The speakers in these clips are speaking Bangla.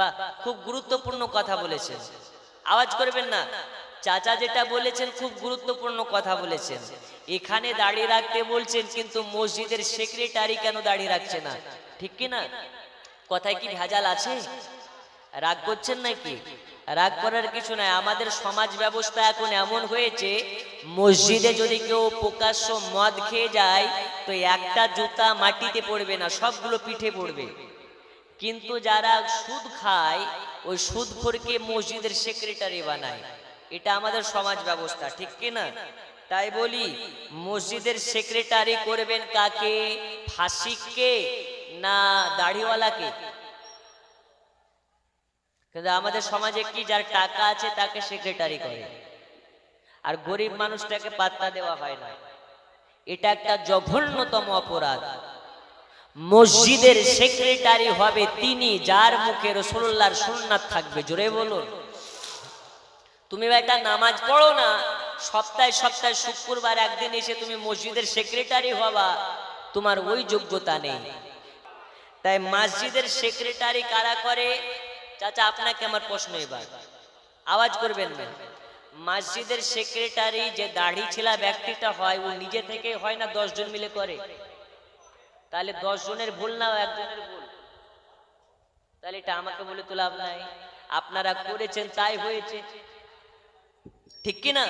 বা খুব গুরুত্বপূর্ণ কথা বলেছেন। আওয়াজ করবেন না? চাচা যেটা বলেছেন খুব গুরুত্বপূর্ণ কথা বলেছেন। এখানে দাড়ি রাখতে বলছেন, কিন্তু মসজিদের সেক্রেটারি কেন দাড়ি রাখছে না? ঠিক কি না? কথায় কি ভেজাল আছে? রাগ করছেন নাকি? রাগ করার কিছু নাই। আমাদের সমাজ ব্যবস্থা এখন এমন হয়েছে, মসজিদে যদি কেউ প্রকাশ্য মদ খেয়ে যায়, তো একটা জুতা মাটিতে পড়বে না, সবগুলো পিঠে পড়বে। কিন্তু যারা সুদ খায়, ওই সুদখোরকে মসজিদের সেক্রেটারি বানায়। এটা আমাদের সমাজ ব্যবস্থা, ঠিক কি না? তাই বলি, মসজিদের সেক্রেটারি করবেন কাকে? ফাসিককে না দাড়িওয়ালাকে? কিন্তু আমাদের সমাজে কি, যার টাকা আছে তাকে সেক্রেটারি করে। আর গরিব মানুষটাকে পাত্তা দেওয়া হয় না। এটা একটা জঘন্যতম অপরাধ। মসজিদের সেক্রেটারি হবে তিনি, যার মুখে রসুল্লাহর সুন্নাত থাকবে। জোরে বলুন। তুমি একটা নামাজ পড়ো না, সপ্তাহে সপ্তাহে শুক্রবার একদিন এসে তুমি মসজিদের সেক্রেটারি হবা, তোমার ওই যোগ্যতা নেই। তাই মসজিদের সেক্রেটারি কারা করে? চাচা, আপনাকে আমার প্রশ্ন এবার। আওয়াজ করবেন না। মসজিদের সেক্রেটারি যে দাড়ি ছেলা ব্যক্তিটা হয়, ও নিজে থেকে হয় না, দশজন মিলে করে? তাহলে দশ জনের ভুল না একজনের ভুল তাহলে এটা আমাকে বলে তো লাভ নাই। আপনারা করেছেন তাই হয়েছে। ঠিক কিনা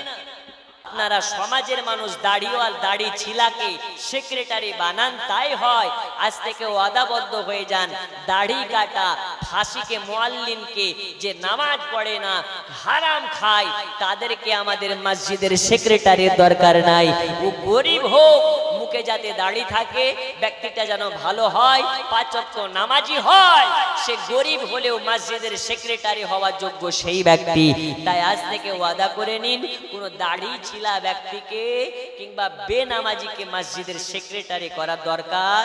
আপনারা সমাজের মানুষ দাড়িওয়াল দাড়ি ছিলাকে সেক্রেটারি বানান তাই হয়। আজ থেকে ওয়াদাবদ্ধ হয়ে যান। দাড়ি কাটা ফাঁসিকে মোয়াল্লিনকে যে নামাজ পড়ে না হারাম খায়। তাদেরকে আমাদের মসজিদের সেক্রেটারির দরকার নাই। ও গরিব হোক মুখে যাতে দাড়ি থাকে, ব্যক্তিটা যেন ভালো হয় পাঁচক্য নামাজি হয়, সে গরিব হলেও মসজিদের সেক্রেটারি হওয়ার যোগ্য সেই ব্যক্তি। তাই আজ থেকে ওয়াদা করে নিন, কোনো দাড়ি ছিলা ব্যক্তিকে কিংবা বেনামাজিকে মসজিদের সেক্রেটারি করার দরকার